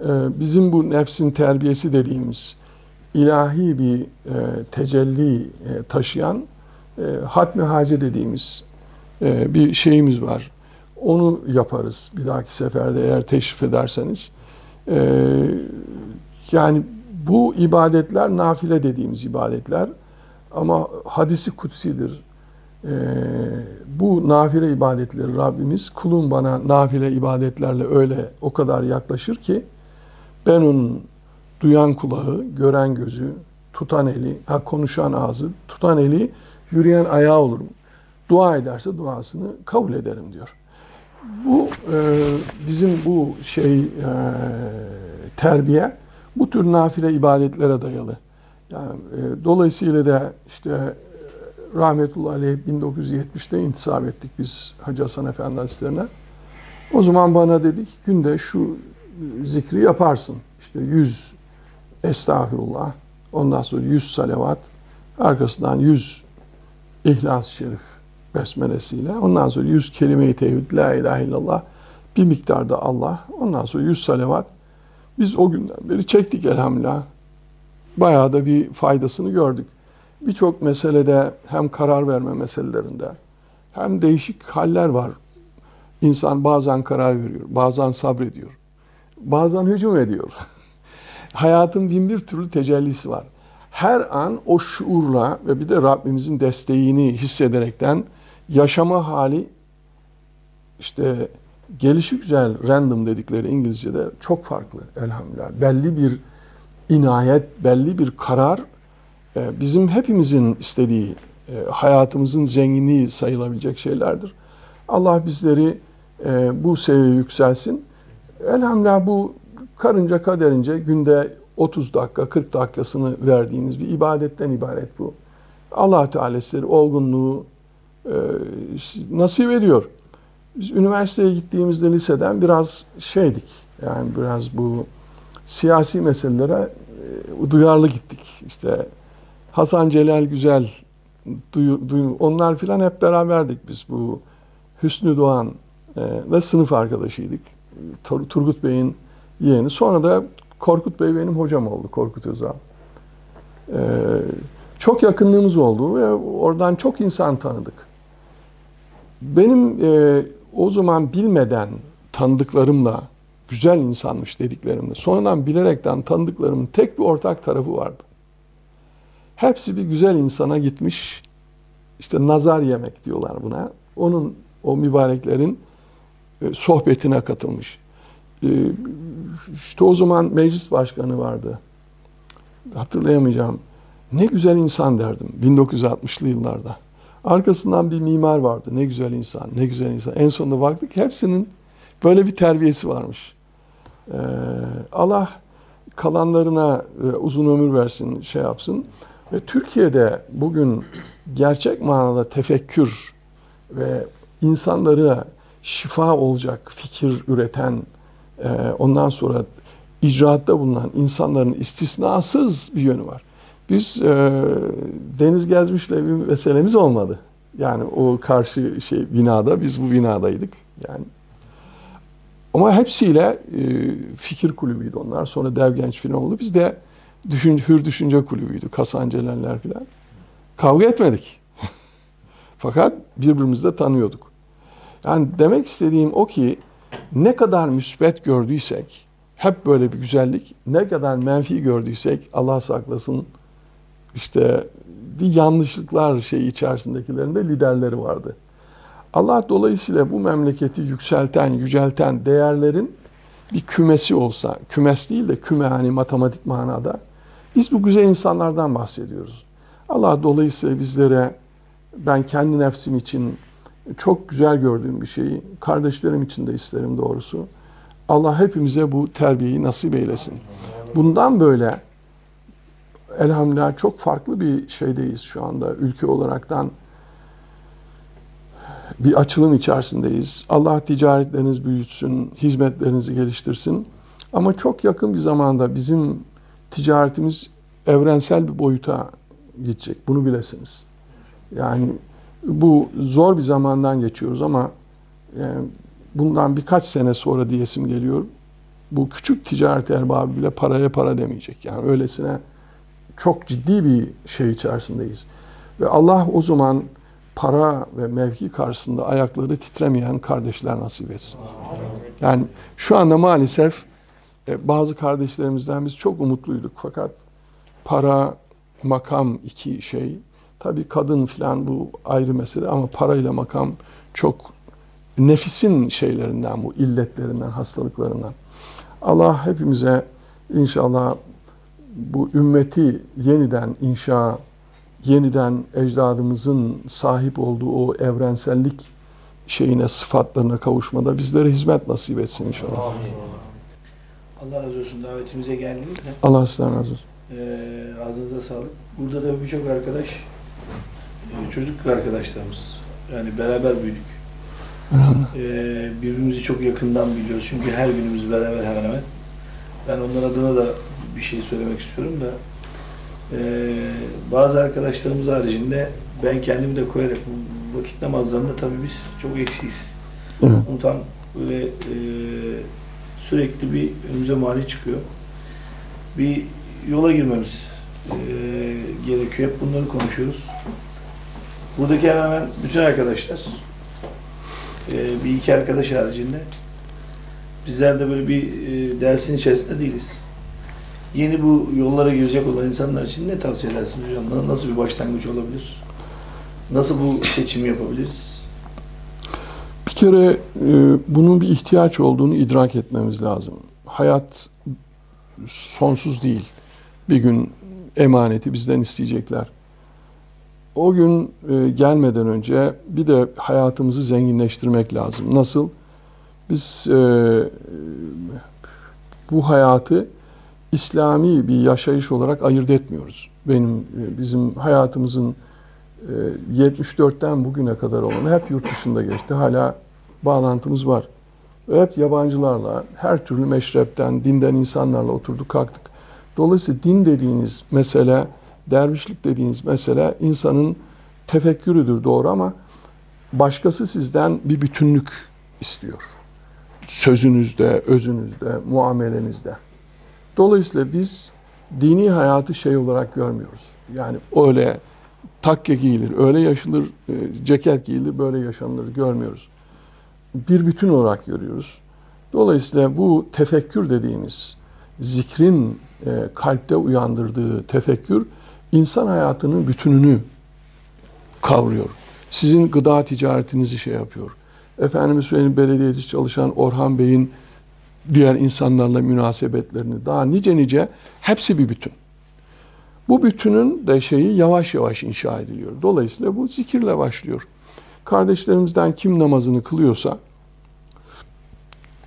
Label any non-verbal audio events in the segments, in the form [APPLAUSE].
e, bizim bu nefsin terbiyesi dediğimiz ilahi bir e, tecelli e, taşıyan e, hatmi hace dediğimiz bir şeyimiz var. Onu yaparız bir dahaki seferde eğer teşrif ederseniz. Yani bu ibadetler nafile dediğimiz ibadetler ama hadisi kutsidir. Ee, bu nafile ibadetleri Rabbimiz kulun bana nafile ibadetlerle öyle o kadar yaklaşır ki ben onun duyan kulağı, gören gözü, tutan eli, ha, konuşan ağzı, tutan eli, yürüyen ayağı olurum. Dua ederse duasını kabul ederim diyor. Bu e, bizim bu şey e, terbiye bu tür nafile ibadetlere dayalı. Yani e, dolayısıyla da işte e, rahmetullahi aleyh 1970'te intisap ettik biz Hacı Hasan Efendi Hazretlerine. O zaman bana dedi ki günde şu zikri yaparsın. İşte 100 estağfirullah, ondan sonra 100 salavat, arkasından 100 İhlas-ı Şerif besmelesiyle, ondan sonra 100 kelime-i tevhid, la ilahe illallah, bir miktarda Allah, ondan sonra 100 salavat. Biz o günden beri çektik elhamdülillah. Bayağı da bir faydasını gördük. Birçok meselede hem karar verme meselelerinde hem değişik haller var. İnsan bazen karar veriyor, bazen sabrediyor, bazen hücum ediyor. [LAUGHS] Hayatın bin bir türlü tecellisi var. Her an o şuurla ve bir de Rabbimizin desteğini hissederekten yaşama hali işte gelişi güzel random dedikleri İngilizce'de çok farklı elhamdülillah. Belli bir inayet, belli bir karar e, bizim hepimizin istediği e, hayatımızın zenginliği sayılabilecek şeylerdir. Allah bizleri e, bu seviyeye yükselsin. Elhamdülillah bu karınca kaderince günde 30 dakika, 40 dakikasını verdiğiniz bir ibadetten ibaret bu. Allah Teala sizleri olgunluğu nasip ediyor. Biz üniversiteye gittiğimizde liseden biraz şeydik. Yani biraz bu siyasi meselelere e, duyarlı gittik. İşte Hasan Celal Güzel, duyu, duyu, onlar filan hep beraberdik biz. Bu Hüsnü Doğan e, ve sınıf arkadaşıydık. Tur, Turgut Bey'in yeğeni. Sonra da Korkut Bey benim hocam oldu, Korkut Özal. E, çok yakınlığımız oldu ve oradan çok insan tanıdık. Benim e, o zaman bilmeden tanıdıklarımla güzel insanmış dediklerimde sonradan bilerekten tanıdıklarımın tek bir ortak tarafı vardı. Hepsi bir güzel insana gitmiş işte nazar yemek diyorlar buna. Onun o mübareklerin sohbetine katılmış. E, işte o zaman meclis başkanı vardı. Hatırlayamayacağım. Ne güzel insan derdim 1960'lı yıllarda. Arkasından bir mimar vardı. Ne güzel insan, ne güzel insan. En sonunda baktık hepsinin böyle bir terbiyesi varmış. Ee, Allah kalanlarına e, uzun ömür versin, şey yapsın. Ve Türkiye'de bugün gerçek manada tefekkür ve insanlara şifa olacak fikir üreten, e, ondan sonra icraatta bulunan insanların istisnasız bir yönü var. Biz e, Deniz Gezmiş'le bir meselemiz olmadı. Yani o karşı şey binada, biz bu binadaydık. Yani ama hepsiyle e, fikir kulübüydü onlar. Sonra Dev Genç falan oldu. Biz de düşün, Hür Düşünce kulübüydü. Kasan Celaller falan. Kavga etmedik. [LAUGHS] Fakat birbirimizi de tanıyorduk. Yani demek istediğim o ki ne kadar müsbet gördüysek, hep böyle bir güzellik, ne kadar menfi gördüysek Allah saklasın işte bir yanlışlıklar şey içerisindekilerinde liderleri vardı. Allah dolayısıyla bu memleketi yükselten, yücelten değerlerin bir kümesi olsa, kümes değil de küme hani matematik manada, biz bu güzel insanlardan bahsediyoruz. Allah dolayısıyla bizlere ben kendi nefsim için çok güzel gördüğüm bir şeyi, kardeşlerim için de isterim doğrusu. Allah hepimize bu terbiyeyi nasip eylesin. Bundan böyle elhamdülillah çok farklı bir şeydeyiz şu anda ülke olaraktan bir açılım içerisindeyiz. Allah ticaretleriniz büyütsün, hizmetlerinizi geliştirsin. Ama çok yakın bir zamanda bizim ticaretimiz evrensel bir boyuta gidecek. Bunu bilesiniz. Yani bu zor bir zamandan geçiyoruz ama yani bundan birkaç sene sonra diyesim geliyor. bu küçük ticaret erbabı bile paraya para demeyecek. Yani öylesine çok ciddi bir şey içerisindeyiz. Ve Allah o zaman para ve mevki karşısında ayakları titremeyen kardeşler nasip etsin. Yani şu anda maalesef e, bazı kardeşlerimizden biz çok umutluyduk fakat para, makam iki şey. Tabii kadın filan bu ayrı mesele ama parayla makam çok nefisin şeylerinden bu illetlerinden, hastalıklarından. Allah hepimize inşallah bu ümmeti yeniden inşa, yeniden ecdadımızın sahip olduğu o evrensellik şeyine, sıfatlarına kavuşmada bizlere hizmet nasip etsin inşallah. Allah razı olsun davetimize geldiniz de. Allah sizden razı olsun. Ee, ağzınıza sağlık. Burada da birçok arkadaş, e, çocuk arkadaşlarımız. Yani beraber büyüdük. Ee, birbirimizi çok yakından biliyoruz. Çünkü her günümüz beraber hemen hemen. Ben onların adına da bir şey söylemek istiyorum da ee, bazı arkadaşlarımız haricinde ben kendimi de koyarak vakit namazlarında tabii biz çok eksiyiz. Evet. Onu tam böyle e, sürekli bir önümüze mani çıkıyor. Bir yola girmemiz e, gerekiyor. Hep bunları konuşuyoruz. Buradaki hemen hemen bütün arkadaşlar e, bir iki arkadaş haricinde bizler de böyle bir e, dersin içerisinde değiliz. Yeni bu yollara girecek olan insanlar için ne tavsiye edersiniz hocam? Nasıl bir başlangıç olabilir? Nasıl bu seçimi yapabiliriz? Bir kere e, bunun bir ihtiyaç olduğunu idrak etmemiz lazım. Hayat sonsuz değil. Bir gün emaneti bizden isteyecekler. O gün e, gelmeden önce bir de hayatımızı zenginleştirmek lazım. Nasıl? Biz e, bu hayatı İslami bir yaşayış olarak ayırt etmiyoruz. Benim e, bizim hayatımızın e, 74'ten bugüne kadar olan hep yurt dışında geçti. Hala bağlantımız var. Hep yabancılarla, her türlü meşrepten, dinden insanlarla oturduk kalktık. Dolayısıyla din dediğiniz mesele, dervişlik dediğiniz mesele insanın tefekkürüdür doğru ama başkası sizden bir bütünlük istiyor. Sözünüzde, özünüzde, muamelenizde. Dolayısıyla biz dini hayatı şey olarak görmüyoruz. Yani öyle takke giyilir, öyle yaşanır, e, ceket giyilir, böyle yaşanır görmüyoruz. Bir bütün olarak görüyoruz. Dolayısıyla bu tefekkür dediğimiz zikrin e, kalpte uyandırdığı tefekkür insan hayatının bütününü kavruyor. Sizin gıda ticaretinizi şey yapıyor. Efendimiz söyleyeyim belediyede çalışan Orhan Bey'in diğer insanlarla münasebetlerini daha nice nice hepsi bir bütün. Bu bütünün de şeyi yavaş yavaş inşa ediliyor. Dolayısıyla bu zikirle başlıyor. Kardeşlerimizden kim namazını kılıyorsa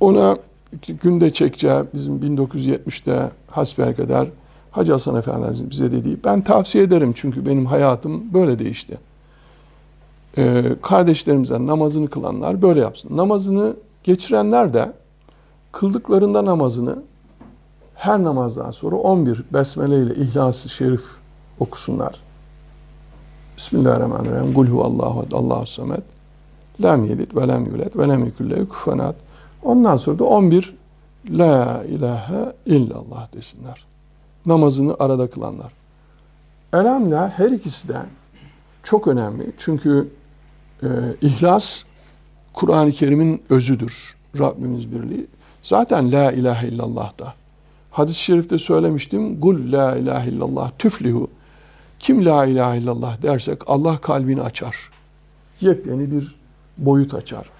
ona günde çekeceği bizim 1970'te hasbelkader Hacı Hasan Efendimiz bize dediği ben tavsiye ederim çünkü benim hayatım böyle değişti. Ee, kardeşlerimizden namazını kılanlar böyle yapsın. Namazını geçirenler de kıldıklarında namazını her namazdan sonra 11 besmele ile İhlas-ı Şerif okusunlar. Bismillahirrahmanirrahim. Kul huvallahu ehad, Allahu samet. Lem yelid ve lem yulet ve lem yekun lehu. Ondan sonra da 11 La ilahe illallah desinler. Namazını arada kılanlar. Elhamdülillah her ikisi de çok önemli. Çünkü e, ihlas Kur'an-ı Kerim'in özüdür. Rabbimiz birliği. Zaten la ilahe illallah da. Hadis-i şerifte söylemiştim. Kul la ilahe illallah tüflihu. Kim la ilahe illallah dersek Allah kalbini açar. Yepyeni bir boyut açar.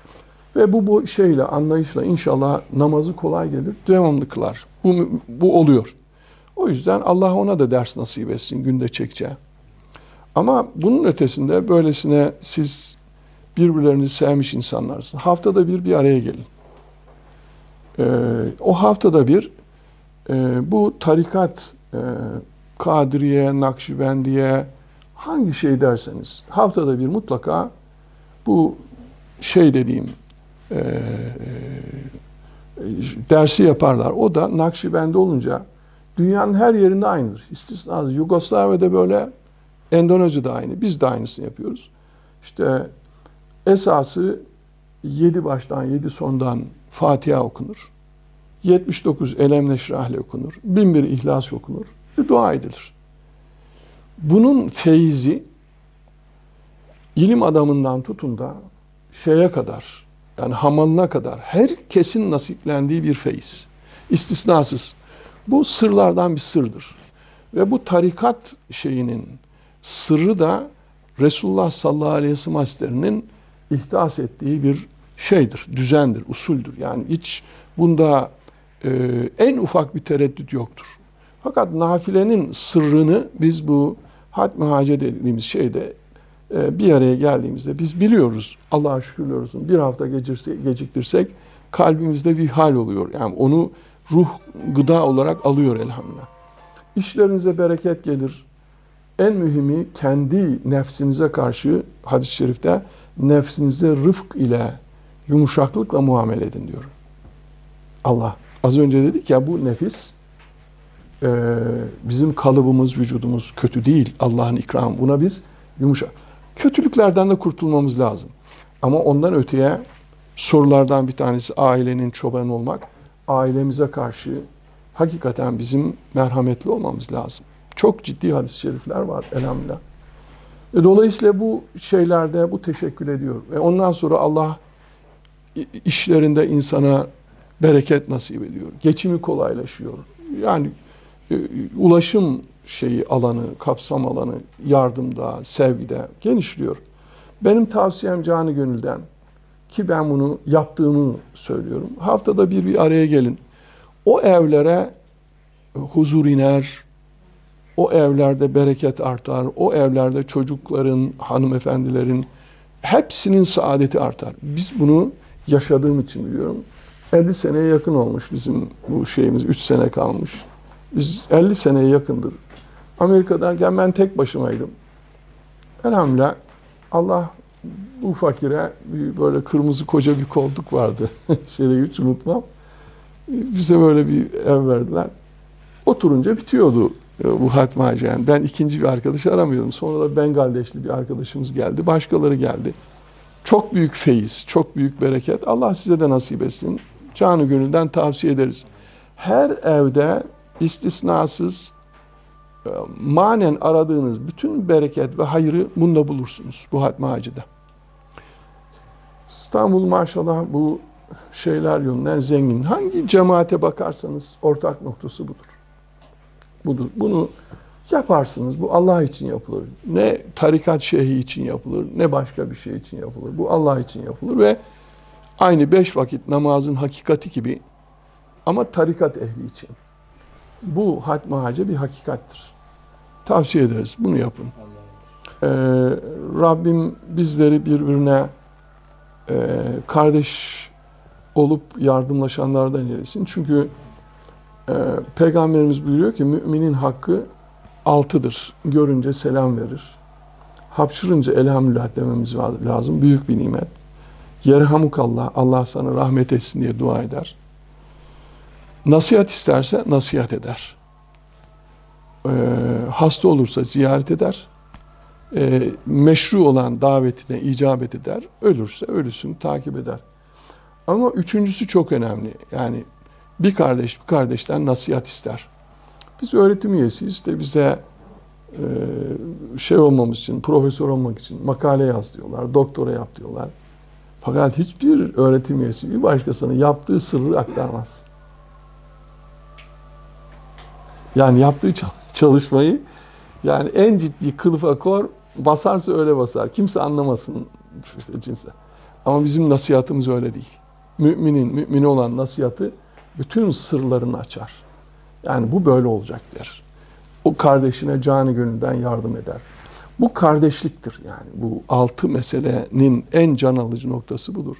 Ve bu, bu şeyle, anlayışla inşallah namazı kolay gelir, devamlı kılar. Bu, bu oluyor. O yüzden Allah ona da ders nasip etsin günde çekeceği. Ama bunun ötesinde böylesine siz birbirlerini sevmiş insanlarsınız. Haftada bir bir araya gelin. Ee, o haftada bir e, bu tarikat, e, Kadriye, Nakşibendiye hangi şey derseniz haftada bir mutlaka bu şey dediğim e, e, dersi yaparlar. O da Nakşibendi olunca dünyanın her yerinde aynıdır. İstisnasız. Yugoslavya'da böyle, Endonezya'da aynı. Biz de aynısını yapıyoruz. İşte esası yedi baştan, yedi sondan Fatiha okunur. 79 Elem Neşrahle okunur. 1001 İhlas okunur. Bir dua edilir. Bunun feyzi ilim adamından tutun da şeye kadar yani hamalına kadar herkesin nasiplendiği bir feyiz. İstisnasız. Bu sırlardan bir sırdır. Ve bu tarikat şeyinin sırrı da Resulullah sallallahu aleyhi ve sellem Hazretleri'nin ihdas ettiği bir şeydir, düzendir, usuldür. Yani hiç bunda e, en ufak bir tereddüt yoktur. Fakat nafilenin sırrını biz bu hatmi hace dediğimiz şeyde e, bir araya geldiğimizde biz biliyoruz. Allah'a şükürler olsun. Bir hafta geciktirsek kalbimizde bir hal oluyor. Yani onu ruh gıda olarak alıyor elhamdülillah. İşlerinize bereket gelir. En mühimi kendi nefsinize karşı hadis-i şerifte nefsinize rıfk ile yumuşaklıkla muamele edin diyor. Allah. Az önce dedik ya bu nefis e, bizim kalıbımız, vücudumuz kötü değil. Allah'ın ikramı. Buna biz yumuşak. Kötülüklerden de kurtulmamız lazım. Ama ondan öteye sorulardan bir tanesi ailenin çobanı olmak. Ailemize karşı hakikaten bizim merhametli olmamız lazım. Çok ciddi hadis-i şerifler var elhamdülillah. E, dolayısıyla bu şeylerde bu teşekkür ediyor. Ve ondan sonra Allah işlerinde insana bereket nasip ediyor. Geçimi kolaylaşıyor. Yani e, ulaşım şeyi alanı, kapsam alanı yardımda, sevgide genişliyor. Benim tavsiyem canı gönülden ki ben bunu yaptığımı söylüyorum. Haftada bir bir araya gelin. O evlere huzur iner, o evlerde bereket artar, o evlerde çocukların, hanımefendilerin hepsinin saadeti artar. Biz bunu yaşadığım için biliyorum. 50 seneye yakın olmuş bizim bu şeyimiz, 3 sene kalmış. Biz 50 seneye yakındır. Amerika'dayken ben tek başımaydım. Elhamdülillah Allah bu fakire bir böyle kırmızı koca bir koltuk vardı. [LAUGHS] Şeyde hiç unutmam. Bize böyle bir ev verdiler. Oturunca bitiyordu e, bu hatma hacı. Ben ikinci bir arkadaş aramıyordum. Sonra da Bengaldeşli bir arkadaşımız geldi. Başkaları geldi. Çok büyük feyiz, çok büyük bereket. Allah size de nasip etsin. Canı gönülden tavsiye ederiz. Her evde istisnasız e, manen aradığınız bütün bereket ve hayrı bunda bulursunuz bu hatma hacıda. İstanbul maşallah bu şeyler yönünden zengin. Hangi cemaate bakarsanız ortak noktası budur. Budur. Bunu yaparsınız. Bu Allah için yapılır. Ne tarikat şeyhi için yapılır, ne başka bir şey için yapılır. Bu Allah için yapılır ve aynı beş vakit namazın hakikati gibi ama tarikat ehli için. Bu hatma hacı bir hakikattir. Tavsiye ederiz. Bunu yapın. Ee, Rabbim bizleri birbirine e, kardeş olup yardımlaşanlardan eylesin. Çünkü e, Peygamberimiz buyuruyor ki müminin hakkı altıdır. Görünce selam verir. Hapşırınca elhamdülillah dememiz lazım. Büyük bir nimet. Yerhamukallah, Allah sana rahmet etsin diye dua eder. Nasihat isterse nasihat eder. Ee, hasta olursa ziyaret eder. Ee, meşru olan davetine icabet eder. Ölürse ölüsünü takip eder. Ama üçüncüsü çok önemli. Yani bir kardeş bir kardeşten nasihat ister. Biz öğretim üyesiyiz de bize e, şey olmamız için, profesör olmak için makale yaz diyorlar, doktora yap diyorlar. Fakat hiçbir öğretim üyesi bir başkasına yaptığı sırrı aktarmaz. Yani yaptığı çal- çalışmayı yani en ciddi kılıfa kor basarsa öyle basar. Kimse anlamasın işte cinse. Ama bizim nasihatımız öyle değil. Müminin, mümini olan nasihatı bütün sırlarını açar. Yani bu böyle olacak der. O kardeşine canı gönülden yardım eder. Bu kardeşliktir yani. Bu altı meselenin en can alıcı noktası budur.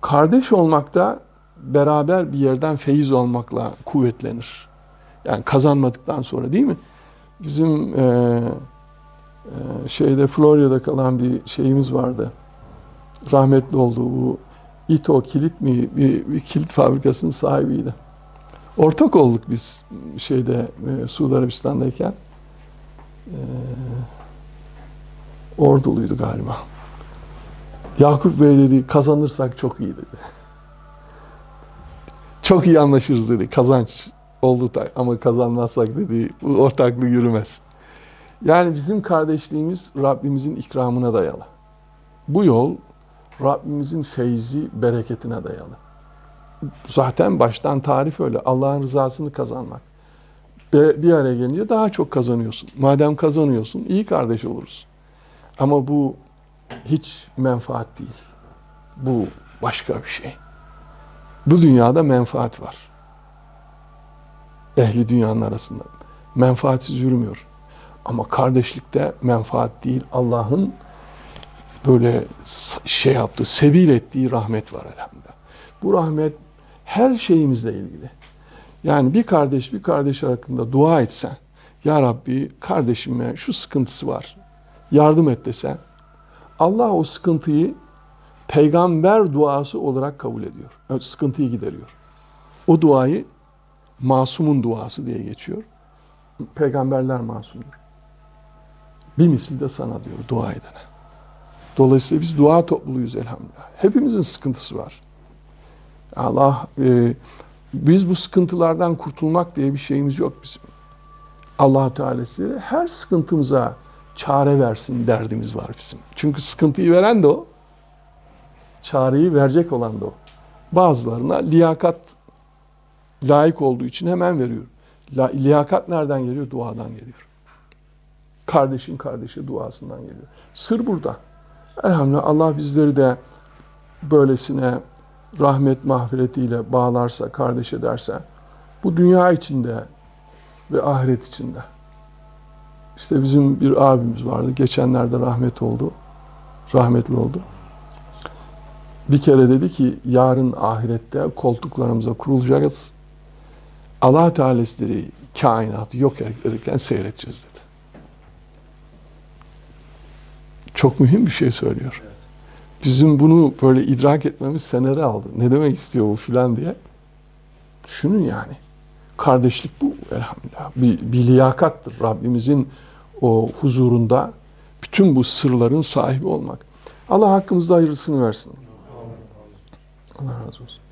Kardeş olmakta beraber bir yerden feyiz almakla kuvvetlenir. Yani kazanmadıktan sonra değil mi? Bizim e, şeyde Florya'da kalan bir şeyimiz vardı. Rahmetli oldu bu İto kilit mi bir, bir kilit fabrikasının sahibiydi. Ortak olduk biz şeyde e, Suudi Arabistan'dayken. E, orduluydu galiba. Yakup Bey dedi kazanırsak çok iyi dedi. Çok iyi anlaşırız dedi. Kazanç oldu ama kazanmazsak dedi bu ortaklık yürümez. Yani bizim kardeşliğimiz Rabbimizin ikramına dayalı. Bu yol Rabbimizin feyzi, bereketine dayalı. Zaten baştan tarif öyle. Allah'ın rızasını kazanmak. Bir araya gelince daha çok kazanıyorsun. Madem kazanıyorsun iyi kardeş oluruz. Ama bu hiç menfaat değil. Bu başka bir şey. Bu dünyada menfaat var. Ehli dünyanın arasında. Menfaatsiz yürümüyor. Ama kardeşlikte menfaat değil. Allah'ın böyle şey yaptığı, sebil ettiği rahmet var elhamdülillah. Bu rahmet her şeyimizle ilgili. Yani bir kardeş bir kardeş hakkında dua etsen, Ya Rabbi kardeşime şu sıkıntısı var, yardım et desen, Allah o sıkıntıyı peygamber duası olarak kabul ediyor. O sıkıntıyı gideriyor. O duayı masumun duası diye geçiyor. Peygamberler masumdur. Bir misli de sana diyor dua edene. Dolayısıyla biz dua topluluğuyuz elhamdülillah. Hepimizin sıkıntısı var. Allah e, biz bu sıkıntılardan kurtulmak diye bir şeyimiz yok bizim. Allah Teala size her sıkıntımıza çare versin derdimiz var bizim. Çünkü sıkıntıyı veren de o. Çareyi verecek olan da o. Bazılarına liyakat layık olduğu için hemen veriyor. La, liyakat nereden geliyor? Duadan geliyor. Kardeşin kardeşi duasından geliyor. Sır burada. Elhamdülillah Allah bizleri de böylesine rahmet mahfiretiyle bağlarsa, kardeş ederse bu dünya içinde ve ahiret içinde. İşte bizim bir abimiz vardı. Geçenlerde rahmet oldu. Rahmetli oldu. Bir kere dedi ki yarın ahirette koltuklarımıza kurulacağız. Allah Teala'ları kainatı yok ederken seyredeceğiz dedi. Çok mühim bir şey söylüyor. Bizim bunu böyle idrak etmemiz seneler aldı. Ne demek istiyor bu filan diye. Düşünün yani. Kardeşlik bu elhamdülillah. Bir, bir liyakattır. Rabbimizin o huzurunda bütün bu sırların sahibi olmak. Allah hakkımızda hayırlısını versin. Allah razı olsun.